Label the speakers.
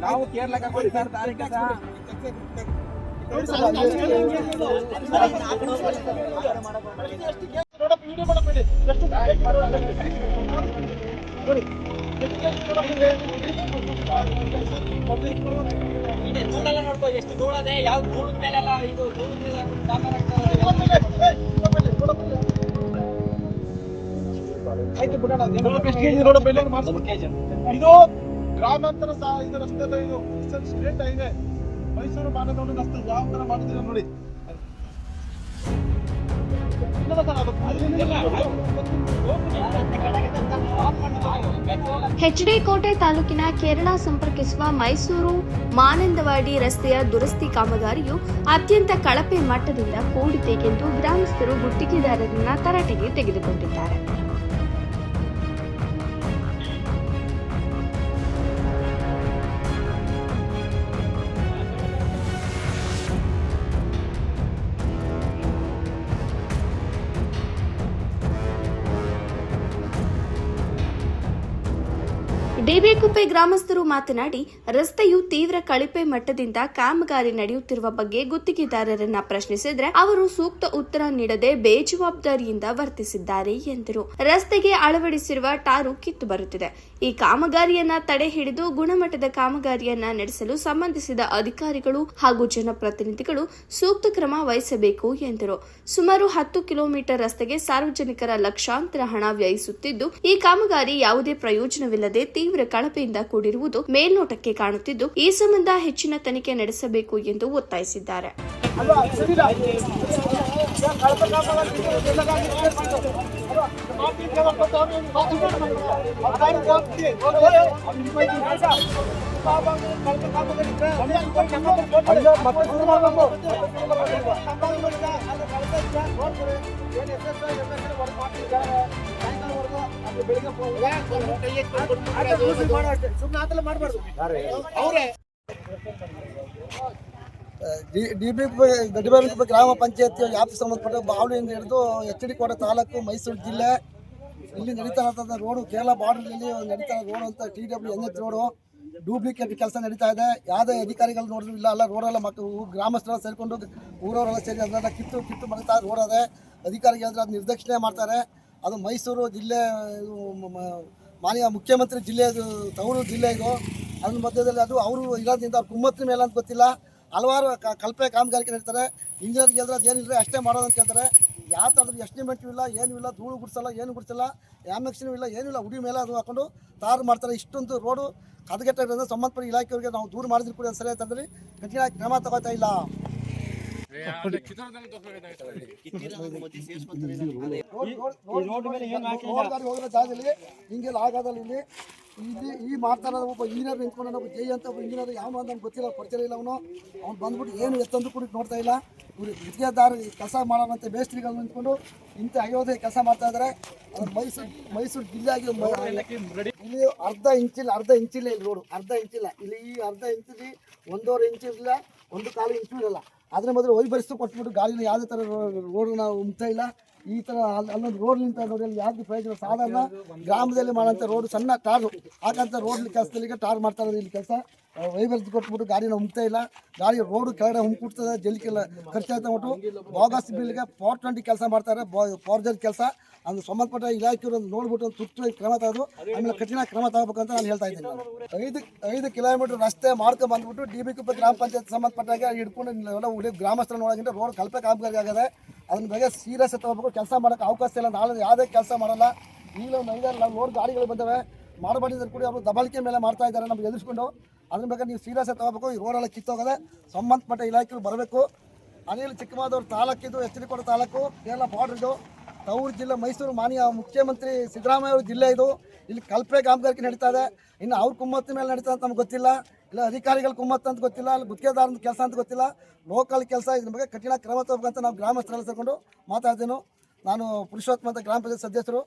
Speaker 1: ನಾವು ಕೇರಳಕ್ಕೆ ಹೋಗಿ ಸರ್
Speaker 2: ಎಷ್ಟು ಧೂಳದೆ ಯಾವ ಧೂಳದ ಮೇಲೆಲ್ಲ ಇದು ಧೂಳದ ಮೇಲೆ
Speaker 3: ಇದು ಗ್ರಾಮಾಂತರ ಸಹ ಇದು ರಸ್ತೆ ಇದು ಸ್ಟೇಟ್ ಹೈವೇ? ಮೈಸೂರು ಮಾನದವಳು ರಸ್ತೆ ಯಾವ ತರ ಮಾಡಿದ್ರೆ ನೋಡಿ. ಸಲ
Speaker 4: ಕೋಟೆ ತಾಲೂಕಿನ ಕೇರಳ ಸಂಪರ್ಕಿಸುವ ಮೈಸೂರು ಮಾನಂದವಾಡಿ ರಸ್ತೆಯ ದುರಸ್ತಿ ಕಾಮಗಾರಿಯು ಅತ್ಯಂತ ಕಳಪೆ ಮಟ್ಟದಿಂದ ಕೂಡಿದೆ ಎಂದು ಗ್ರಾಮಸ್ಥರು ಗುತ್ತಿಗೆದಾರರನ್ನ ತರಾಟೆಗೆ ತೆಗೆದುಕೊಂಡಿದ್ದಾರೆ. ಡಿಬಿಕುಪ್ಪೆ ಗ್ರಾಮಸ್ಥರು ಮಾತನಾಡಿ, ರಸ್ತೆಯು ತೀವ್ರ ಕಳಪೆ ಮಟ್ಟದಿಂದ ಕಾಮಗಾರಿ ನಡೆಯುತ್ತಿರುವ ಬಗ್ಗೆ ಗುತ್ತಿಗೆದಾರರನ್ನ ಪ್ರಶ್ನಿಸಿದ್ರೆ ಅವರು ಸೂಕ್ತ ಉತ್ತರ ನೀಡದೆ ಬೇಜವಾಬ್ದಾರಿಯಿಂದ ವರ್ತಿಸಿದ್ದಾರೆ ಎಂದರು. ರಸ್ತೆಗೆ ಅಳವಡಿಸಿರುವ ಟಾರು ಕಿತ್ತು ಬರುತ್ತಿದೆ. ಈ ಕಾಮಗಾರಿಯನ್ನ ತಡೆ ಹಿಡಿದು ಗುಣಮಟ್ಟದ ಕಾಮಗಾರಿಯನ್ನ ನಡೆಸಲು ಸಂಬಂಧಿಸಿದ ಅಧಿಕಾರಿಗಳು ಹಾಗೂ ಜನಪ್ರತಿನಿಧಿಗಳು ಸೂಕ್ತ ಕ್ರಮ ವಹಿಸಬೇಕು ಎಂದರು. ಸುಮಾರು ಹತ್ತು ಕಿಲೋಮೀಟರ್ ರಸ್ತೆಗೆ ಸಾರ್ವಜನಿಕರ ಲಕ್ಷಾಂತರ ಹಣ ವ್ಯಯಿಸುತ್ತಿದ್ದು, ಈ ಕಾಮಗಾರಿ ಯಾವುದೇ ಪ್ರಯೋಜನವಿಲ್ಲದೆ ತೀವ್ರ ಕಳಪೆಯಿಂದ ಕೂಡಿರುವುದು ಮೇಲ್ನೋಟಕ್ಕೆ ಕಾಣುತ್ತಿದ್ದು ಈ ಸಂಬಂಧ ಹೆಚ್ಚಿನ ತನಿಖೆ ನಡೆಸಬೇಕು ಎಂದು ಒತ್ತಾಯಿಸಿದ್ದಾರೆ.
Speaker 5: ಡಿ ಬಿ ಗ್ರಾಮ ಪಂಚಾಯತಿ ವ್ಯಾಪ್ತಿ ಸಂಬಂಧಪಟ್ಟ ಬಾವಳಿಯಿಂದ ಹಿಡಿದು ಎಚ್ ಡಿ ಕೋಟೆ ತಾಲೂಕು ಮೈಸೂರು ಜಿಲ್ಲೆ. ಇಲ್ಲಿ ನಡೀತಾ ಇರ್ತಕ್ಕಂಥ ರೋಡು ಕೇರಳ ಬಾರ್ಡರ್ನಲ್ಲಿ ನಡೀತಾ ರೋಡು ಅಂತ T W N H road duplicate ಕೆಲಸ ನಡೀತಾ ಇದೆ ಯಾವುದೇ ಅಧಿಕಾರಿಗಳು ನೋಡಿದ್ರು ಇಲ್ಲ ಅಲ್ಲ ರೋಡೆಲ್ಲ ಮಕ್ಕಳು ಗ್ರಾಮಸ್ಥರೆಲ್ಲ ಸೇರಿಕೊಂಡು ಊರವರೆಲ್ಲ ಸೇರಿ ಅದನ್ನೆಲ್ಲ ಕಿತ್ತು ಕಿತ್ತು ಮಾಡ್ತಾ ರೋಡ್ ಅದೇ ಅಧಿಕಾರಿಗಳು ಅದು ನಿರ್ದಕ್ಷಿಣೆ ಮಾಡ್ತಾರೆ. ಅದು ಮೈಸೂರು ಜಿಲ್ಲೆ ಮಾನ್ಯ ಮುಖ್ಯಮಂತ್ರಿ ಜಿಲ್ಲೆ ಇದು ತವರು ಜಿಲ್ಲೆ ಇದು. ಅದ್ರ ಮಧ್ಯದಲ್ಲಿ ಅದು ಅವರು ಇರೋದ್ರಿಂದ ಅವ್ರ ಕುಮ್ಮತ್ತಿನ ಮೇಲೆ ಅಂತ ಗೊತ್ತಿಲ್ಲ. ಹಲವಾರು ಕಲ್ಪೆ ಕಾಮಗಾರಿಕೆ ನಡೀತಾರೆ. ಇಂಜಿನಿಯರ್ಗೆ ಅದು ಏನಿಲ್ಲ ಅಷ್ಟೇ ಮಾಡೋದು ಅಂತ ಹೇಳ್ತಾರೆ. ಯಾವ ಥರದ್ದು ಎಸ್ಟಿಮೇಟು ಇಲ್ಲ, ಏನೂ ಇಲ್ಲ, ಧೂಳು ಗುಡಿಸಲ್ಲ, ಏನು ಗುಡಿಸಲ್ಲ ಆ್ಯಮೆಕ್ಷನ್ ಇಲ್ಲ, ಏನೂ ಇಲ್ಲ, ಉಡಿ ಮೇಲೆ ಅದು ಹಾಕೊಂಡು ತಾರು ಮಾಡ್ತಾರೆ. ಇಷ್ಟೊಂದು ರೋಡು ಕದಗೆಟ್ಟಿರೋದ್ರಿಂದ ಸಂಬಂಧಪಟ್ಟ ಇಲಾಖೆಯವರಿಗೆ ನಾವು ದೂರ ಮಾಡಿದ್ರು ಕೂಡ ಸರಿ ಅಂತಂದ್ರೆ ಕಠಿಣ ಕ್ರಮ ತಗೋತಾ ಇಲ್ಲ ರೋಡ್ ಗಾಡಿ ಹೋಗಿರೋ ಜಾಗದಲ್ಲಿ ಹಿಂಗೆಲ್ಲ ಆಗೋದಲ್ಲ ಇಲ್ಲಿ. ಇಲ್ಲಿ ಈ ಮಾಡ್ತಾನ ಒಬ್ಬ ಇಂಜಿನಿಯರ್ ನಿಂತ್ಕೊಂಡು ಒಬ್ಬ ಜೈ ಅಂತ ಒಬ್ಬ ಇಂಜಿನಿಯರ್ ಯಾವ ಅಂತ ಗೊತ್ತಿಲ್ಲ ಪರಿಚಯ ಇಲ್ಲ ಅವನು. ಅವ್ನು ಬಂದ್ಬಿಟ್ಟು ಏನು ಎತ್ತಂದು ಕೂಡ ನೋಡ್ತಾ ಇಲ್ಲ. ಇವ್ರು ಗುತ್ತಿಗೆದಾರ ಕೆಲಸ ಮಾಡೋಣಂತೆ ಮೇಸ್ತ್ರಿಗಳು ನಿಂತ್ಕೊಂಡು ಇಂಥ ಅಯೋಧ್ಯೆ ಕೆಲಸ ಮಾಡ್ತಾ ಇದ್ದಾರೆ ಅದು ಮೈಸೂರು ಮೈಸೂರು ಜಿಲ್ಲೆ ಆಗಿ ಇಲ್ಲಿ ಅರ್ಧ ಇಂಚಿಲ್ಲ ಅರ್ಧ ಇಂಚಿಲ್ಲ ಇಲ್ಲಿ ನೋಡು ಅರ್ಧ ಇಂಚಿಲ್ಲ ಇಲ್ಲಿ. ಈ ಅರ್ಧ ಇಂಚಲ್ಲಿ ಒಂದೂವರೆ ಇಂಚು ಇಲ್ಲ ಒಂದು ಕಾಲು ಇಂಚು ಇರಲ್ಲ ಅದ್ರ ಮೊದಲು ವೈಭರಿಸ್ತು ಕೊಟ್ಬಿಟ್ಟು ಗಾಡಿನ ಯಾವುದೇ ಥರ ರೋಡ್ ನಾವು ಮುಗ್ತಾ ಇಲ್ಲ. ಈ ಥರ ಅಲ್ಲಿ ಅಲ್ಲೊಂದು ರೋಡ್ ನಿಂತ ನೋಡಿ ಯಾವ್ದು ಪ್ರಯೋಜನ? ಸಾಧಾರಣ ಗ್ರಾಮದಲ್ಲಿ ಮಾಡೋಂಥ ರೋಡ್ ಸಣ್ಣ ಟಾರು. ಹಾಕಂತ ರೋಡ್ ಕೆಲಸದಲ್ಲಿ ಟಾರ್ ಮಾಡ್ತಾ ಇಲ್ಲಿ ಕೆಲಸ. ವೈಬರ್ಸ್ ಕೊಟ್ಬಿಟ್ಟು ಗಾಡಿನ ಉಮ್ತಾ ಇಲ್ಲ. ಗಾಡಿ ರೋಡ್ ಕೆಳಗಡೆ ಹುಮ್ಕುಡ್ತದೆ ಜಲ್ಲಿಕೆಲ್ಲ ಖರ್ಚಾಗ್ತಾ ಬಿಟ್ಟು ಬೋಗಸ್ ಬಿಲ್ಗೆ ಪವರ್ ಟ್ವೆಂಟಿ ಕೆಲಸ ಮಾಡ್ತಾರೆ. ಪವರ್ ಕೆಲಸ. ಅದು ಸಂಬಂಧಪಟ್ಟ ಇಲಾಖೆಯವರು ನೋಡ್ಬಿಟ್ಟು ಒಂದು ಕ್ರಮ ತಗೋದು ಆಮೇಲೆ ಕಠಿಣ ಕ್ರಮ ತಗೋಬೇಕಂತ ನಾನು ಹೇಳ್ತಾ ಇದ್ದೀನಿ. ಐದು ಐದು ಕಿಲೋಮೀಟರ್ ರಸ್ತೆ ಮಾಡ್ಕೊಂಡು ಬಂದ್ಬಿಟ್ಟು ಡಿ ಬಿ ಕುಪ್ಪ ಗ್ರಾಮ ಪಂಚಾಯತ್ ಸಂಬಂಧಪಟ್ಟಾಗ ಹಿಡ್ಕೊಂಡು ಎಲ್ಲ ಉಳಿ ಗ್ರಾಮಸ್ಥರ ನೋಡೋದ್ರಿಂದ ರೋಡ್ ಕಲ್ಪೆ ಕಾಮಗಾರಿ ಆಗದೆ ಅದನ್ನ ಬಗ್ಗೆ ಸೀರಿಯಸ್ ತಗೋಬೇಕು. ಕೆಲಸ ಮಾಡೋಕೆ ಅವಕಾಶ ಇಲ್ಲ. ನಾಳೆ ಯಾವುದೇ ಕೆಲಸ ಮಾಡಲ್ಲ. ಈಗಲೂ ಒಂದು ನಾವು ರೋಡ್ ಗಾಡಿಗಳು ಬಂದವೆ. ಮಾಡಬಾರ್ದಿದ್ರು ಕೂಡ ಅವರು ದಬಾಳಿಕೆ ಮೇಲೆ ಮಾಡ್ತಾ ಇದ್ದಾರೆ ನಮ್ಗೆ ಎದುರಿಸ್ಕೊಂಡು. ಅದ್ರ ಬಗ್ಗೆ ನೀವು ಸೀರಿಯಸ್ ತಗೋಬೇಕು. ಈ ರೋಡೆಲ್ಲ ಕಿತ್ತೋಗದೆ ಸಂಬಂಧಪಟ್ಟ ಇಲಾಖೆಗಳು ಬರಬೇಕು. ಅನಿಲ್ ಚಿಕ್ಕಮಾದವ್ರ ತಾಲೂಕಿದು ಎಚ್ಚರಿಕೊಡ ತಾಲೂಕು, ಕೇರಳ ಬಾರ್ಡರ್ ಇದು. ತವರು ಜಿಲ್ಲೆ ಮೈಸೂರು ಮಾನ್ಯ ಮುಖ್ಯಮಂತ್ರಿ ಸಿದ್ದರಾಮಯ್ಯ ಅವರು ಜಿಲ್ಲೆ ಇದು. ಇಲ್ಲಿ ಕಲ್ಪೆ ಕಾಮಗಾರಿಕೆ ನಡೀತಾ ಇದೆ. ಇನ್ನು ಅವ್ರ ಕುಮ್ಮತ್ತ ಮೇಲೆ ನಡೀತಾ ಅಂತ ನಮ್ಗೆ ಗೊತ್ತಿಲ್ಲ. ಇಲ್ಲ ಅಧಿಕಾರಿಗಳ ಕುಮ್ಮತ್ತ ಅಂತ ಗೊತ್ತಿಲ್ಲ ಅಲ್ಲಿ ಗುತ್ತಿಗೆದಾರನ ಕೆಲಸ ಅಂತ ಗೊತ್ತಿಲ್ಲ. ಲೋಕಲ್ ಕೆಲಸ ಇದ್ರ ಬಗ್ಗೆ ಕಠಿಣ ಕ್ರಮ ತಗೋಬೇಕಂತ ನಾವು ಗ್ರಾಮಸ್ಥರಲ್ಲಿ ತಗೊಂಡು ಮಾತಾಡ್ತೀನಿ ನಾನು ಪುರುಷೋತ್ತಮ ಅಂತ ಗ್ರಾಮ ಪಂಚಾಯತ್ ಸದಸ್ಯರು.